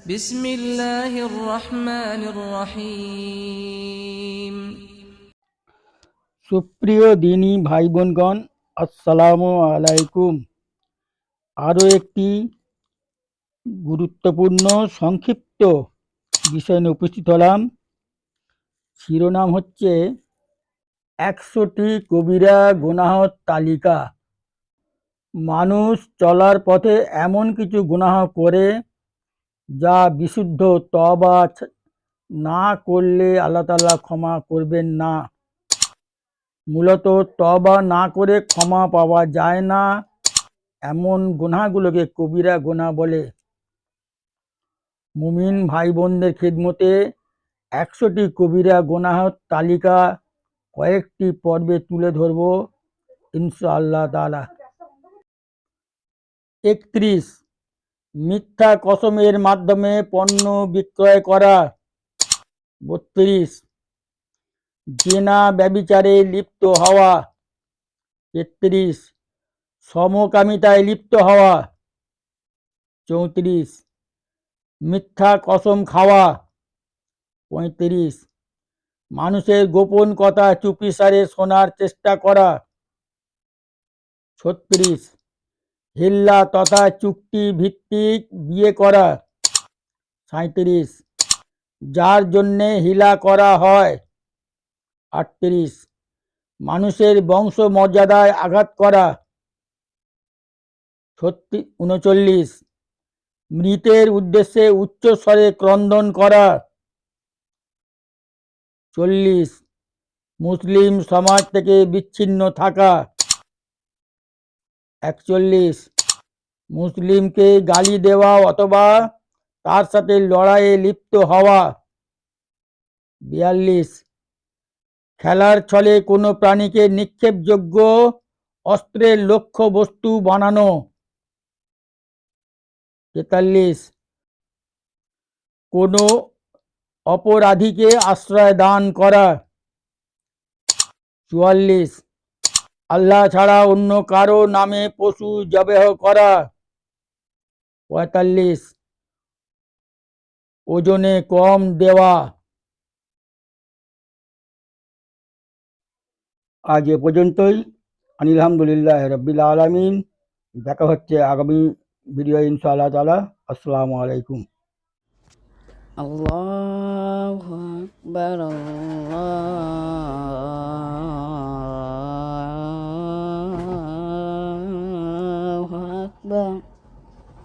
بسم الله الرحمن الرحيم সুপ্রিয় দিনী ভাই বোনগণ আসসালামু আলাইকুম আরও একটি গুরুত্বপূর্ণ সংক্ষিপ্ত বিষয় নিয়ে উপস্থিত হলাম শিরোনাম হচ্ছে একশোটি কবিরা গুনাহর তালিকা মানুষ চলার পথে এমন কিছু গুনাহ করে যা বিশুদ্ধ তবা না করলে আল্লাহ তালা ক্ষমা করবেন না। মূলত তবা না করে ক্ষমা পাওয়া যায় না, এমন গুনাহগুলোকে কবিরা গোনা বলে। মুমিন ভাই বোনদের খিদমতে একশোটি কবিরা গুনাহর তালিকা কয়েকটি পর্বে তুলে ধরব ইনশাআল্লাহ তাআলা। একত্রিশ মিথ্যা কসমের মাধ্যমে পণ্য বিক্রয় করা। বত্রিশ। জেনা ব্যবিচারে লিপ্ত হওয়া। তেত্রিশ। সমকামিতায় লিপ্ত হওয়া। চৌত্রিশ। মিথ্যা কসম খাওয়া। পঁয়ত্রিশ। মানুষের গোপন কথা চুপিসারে শোনার চেষ্টা করা। ছত্রিশ। হিল্লা তথা চুক্তি ভিত্তিক বিয়ে করা। সাঁত্রিশ যার জন্যে হিলা করা হয়। আটত্রিশ। মানুষের বংশ মর্যাদায় আঘাত করা। ছত্রি, উনচল্লিশ। মৃতের উদ্দেশ্যে উচ্চস্বরে ক্রন্দন করা। চল্লিশ। মুসলিম সমাজ থেকে বিচ্ছিন্ন থাকা। একচল্লিশ। মুসলিমকে গালি দেওয়া অথবা তার সাথে লড়াইয়ে লিপ্ত হওয়া। বিয়াল্লিশ। খেলার ছলে কোনো প্রাণীকে নিক্ষেপযোগ্য অস্ত্রের লক্ষ্য বস্তু বানানো। তেতাল্লিশ। কোনো অপরাধীকে আশ্রয় দান করা। চুয়াল্লিশ। আল্লাহ ছাড়া অন্য কারও নামে পশু জবেহ করা। পঁয়তাল্লিশ। ওজনে কম দেওয়া। আজ এ পর্যন্তই। আলহামদুলিল্লাহ রব্বিল আলমিন। দেখা হচ্ছে আগামী ভিডিও ইনশাআল্লাহ তালা আসসালামু আলাইকুম। আল্লাহ আল্লাহ Well.